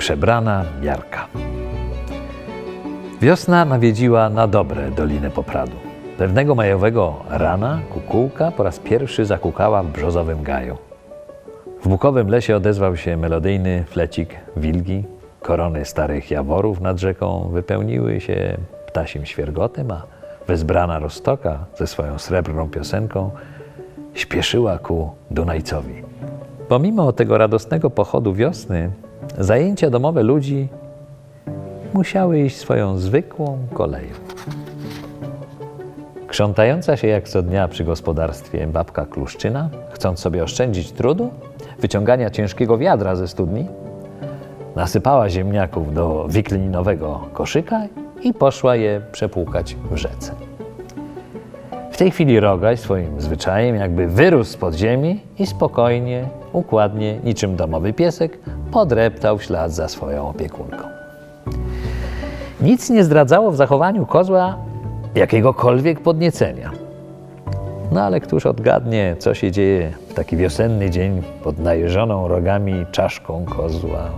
przebrana miarka. Wiosna nawiedziła na dobre Dolinę Popradu. Pewnego majowego rana kukułka po raz pierwszy zakukała w brzozowym gaju. W bukowym lesie odezwał się melodyjny flecik wilgi. Korony starych jaworów nad rzeką wypełniły się ptasim świergotem, a wezbrana roztoka ze swoją srebrną piosenką śpieszyła ku Dunajcowi. Pomimo tego radosnego pochodu wiosny, zajęcia domowe ludzi musiały iść swoją zwykłą koleją. Krzątająca się jak co dnia przy gospodarstwie babka Kluszczyna, chcąc sobie oszczędzić trudu, wyciągania ciężkiego wiadra ze studni, nasypała ziemniaków do wiklinowego koszyka i poszła je przepłukać w rzece. W tej chwili Rogaś swoim zwyczajem jakby wyrósł z podziemi i spokojnie, układnie, niczym domowy piesek, podreptał w ślad za swoją opiekunką. Nic nie zdradzało w zachowaniu kozła jakiegokolwiek podniecenia. No ale któż odgadnie, co się dzieje w taki wiosenny dzień pod najeżoną rogami czaszką kozła?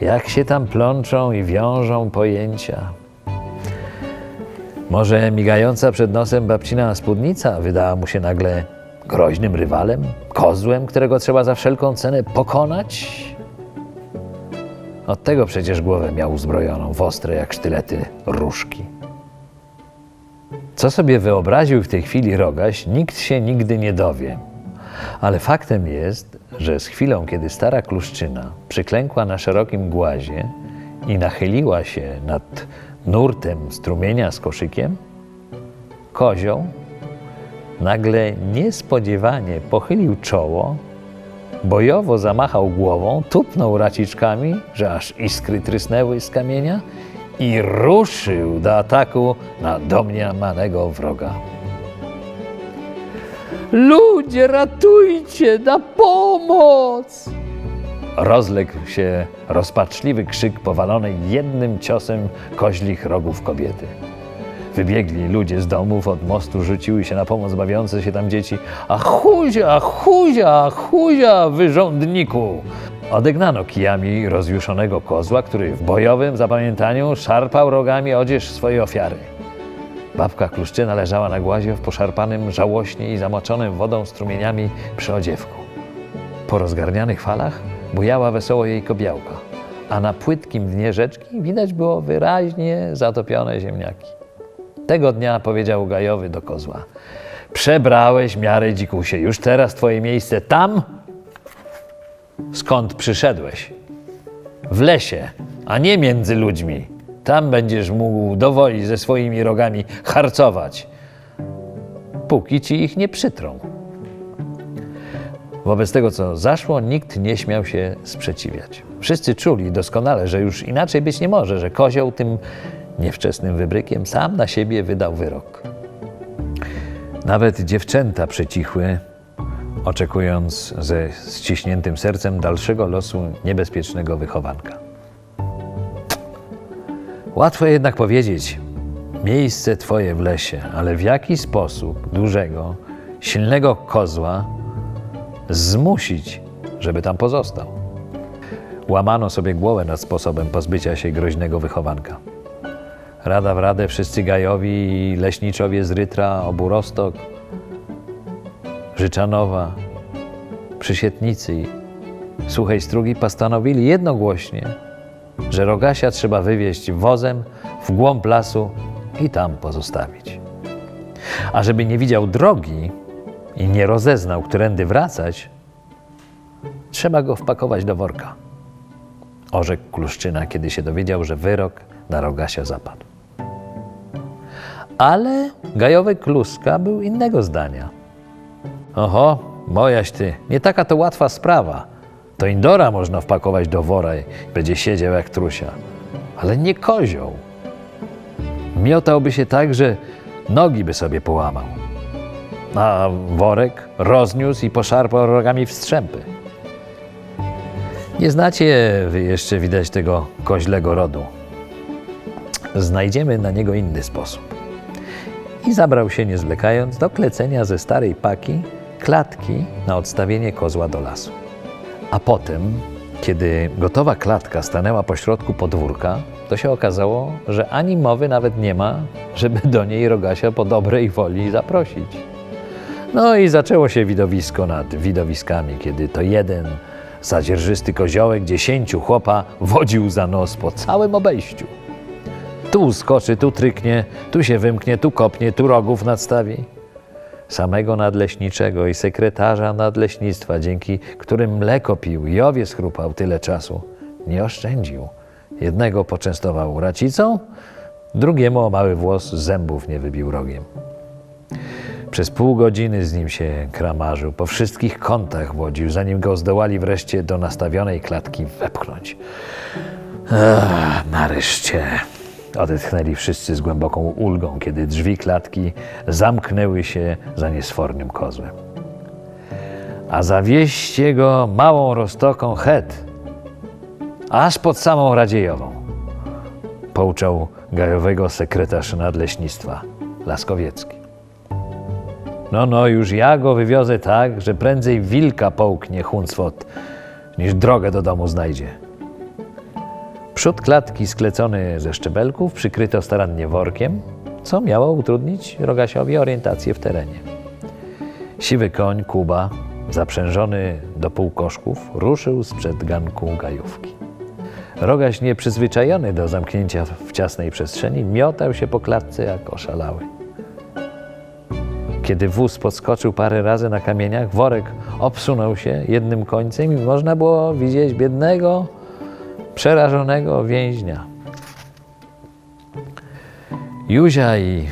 Jak się tam plączą i wiążą pojęcia. Może migająca przed nosem babcina spódnica wydała mu się nagle groźnym rywalem, kozłem, którego trzeba za wszelką cenę pokonać? Od tego przecież głowę miał uzbrojoną w ostre jak sztylety różki. Co sobie wyobraził w tej chwili Rogaś, nikt się nigdy nie dowie. Ale faktem jest, że z chwilą, kiedy stara kluszczyna przyklękła na szerokim głazie i nachyliła się nad nurtem strumienia z koszykiem, kozioł nagle niespodziewanie pochylił czoło, bojowo zamachał głową, tupnął raciczkami, że aż iskry trysnęły z kamienia i ruszył do ataku na domniemanego wroga. Ludzie, ratujcie, na pomoc! Rozległ się rozpaczliwy krzyk powalonej jednym ciosem koźlich rogów kobiety. Wybiegli ludzie z domów, od mostu rzuciły się na pomoc bawiące się tam dzieci. A chuzia, chuzia, chuzia, wyrządniku! Odegnano kijami rozjuszonego kozła, który w bojowym zapamiętaniu szarpał rogami odzież swojej ofiary. Babka Kluszczyna leżała na głazie w poszarpanym, żałośnie i zamoczonym wodą strumieniami przyodziewku. Po rozgarnianych falach bujała wesoło jej kobiałka, a na płytkim dnie rzeczki widać było wyraźnie zatopione ziemniaki. Tego dnia powiedział Gajowy do kozła: Przebrałeś miarę dzikusie, już teraz twoje miejsce tam, skąd przyszedłeś. W lesie, a nie między ludźmi. Tam będziesz mógł dowoli ze swoimi rogami harcować, póki ci ich nie przytrą. Wobec tego, co zaszło, nikt nie śmiał się sprzeciwiać. Wszyscy czuli doskonale, że już inaczej być nie może, że kozioł tym niewczesnym wybrykiem sam na siebie wydał wyrok. Nawet dziewczęta przycichły, oczekując ze ściśniętym sercem dalszego losu niebezpiecznego wychowanka. Łatwo jednak powiedzieć, miejsce Twoje w lesie, ale w jaki sposób dużego, silnego kozła zmusić, żeby tam pozostał? Łamano sobie głowę nad sposobem pozbycia się groźnego wychowanka. Rada w radę wszyscy gajowi i leśniczowie z Rytra, Oburostok, Życzanowa, Przysietnicy i Suchej Strugi postanowili jednogłośnie, że Rogasia trzeba wywieźć wozem w głąb lasu i tam pozostawić. A żeby nie widział drogi i nie rozeznał, którędy wracać, trzeba go wpakować do worka. Orzekł Kluszczyna, kiedy się dowiedział, że wyrok na Rogasia zapadł. Ale gajowy Kluska był innego zdania. Oho, mojaś ty, nie taka to łatwa sprawa. To Indora można wpakować do wora i będzie siedział jak trusia. Ale nie kozioł. Miotałby się tak, że nogi by sobie połamał. A worek rozniósł i poszarpał rogami w strzępy. Nie znacie wy jeszcze widać tego koźlego rodu. Znajdziemy na niego inny sposób. I zabrał się nie zwlekając do klecenia ze starej paki klatki na odstawienie kozła do lasu. A potem Kiedy gotowa klatka stanęła pośrodku podwórka, to się okazało, że ani mowy nawet nie ma, żeby do niej Rogasia po dobrej woli zaprosić. No i zaczęło się widowisko nad widowiskami, kiedy to jeden zadzierżysty koziołek dziesięciu chłopa wodził za nos po całym obejściu. Tu skoczy, tu tryknie, tu się wymknie, tu kopnie, tu rogów nadstawi. Samego nadleśniczego i sekretarza nadleśnictwa, dzięki którym mleko pił i owiec chrupał tyle czasu, nie oszczędził. Jednego poczęstował racicą, drugiemu o mały włos zębów nie wybił rogiem. Przez pół godziny z nim się kramarzył, po wszystkich kątach wodził, zanim go zdołali wreszcie do nastawionej klatki wepchnąć. Ach, nareszcie. Odetchnęli wszyscy z głęboką ulgą, kiedy drzwi klatki zamknęły się za niesfornym kozłem. A zawieźcie go małą roztoką het, aż pod samą Radziejową, pouczał gajowego sekretarz nadleśnictwa Laskowiecki. No, no, już ja go wywiozę tak, że prędzej wilka połknie Huncwot, niż drogę do domu znajdzie. Przód klatki sklecony ze szczebelków przykryto starannie workiem, co miało utrudnić Rogasiowi orientację w terenie. Siwy koń Kuba, zaprzężony do półkoszków, ruszył sprzed ganku gajówki. Rogaś, nieprzyzwyczajony do zamknięcia w ciasnej przestrzeni, miotał się po klatce jak oszalały. Kiedy wóz podskoczył parę razy na kamieniach, worek obsunął się jednym końcem i można było widzieć biednego, przerażonego więźnia. Józia i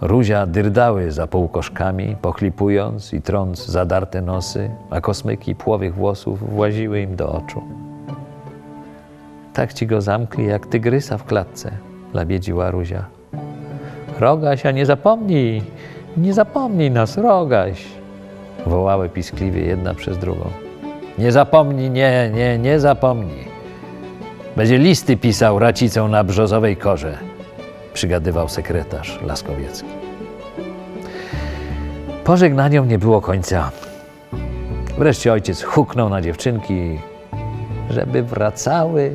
Ruzia dyrdały za półkoszkami, pochlipując i trąc zadarte nosy, a kosmyki płowych włosów właziły im do oczu. Tak ci go zamkli, jak tygrysa w klatce, labiedziła Ruzia. Rogaś, a nie zapomnij, nie zapomnij nas, Rogaś, wołały piskliwie jedna przez drugą. Nie zapomnij, nie, nie, nie zapomnij. Będzie listy pisał racicą na brzozowej korze, przygadywał sekretarz Laskowiecki. Pożegnaniom nie było końca. Wreszcie ojciec huknął na dziewczynki, żeby wracały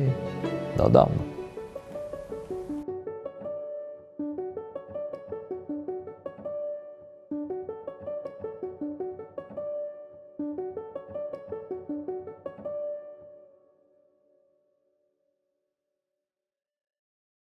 do domu.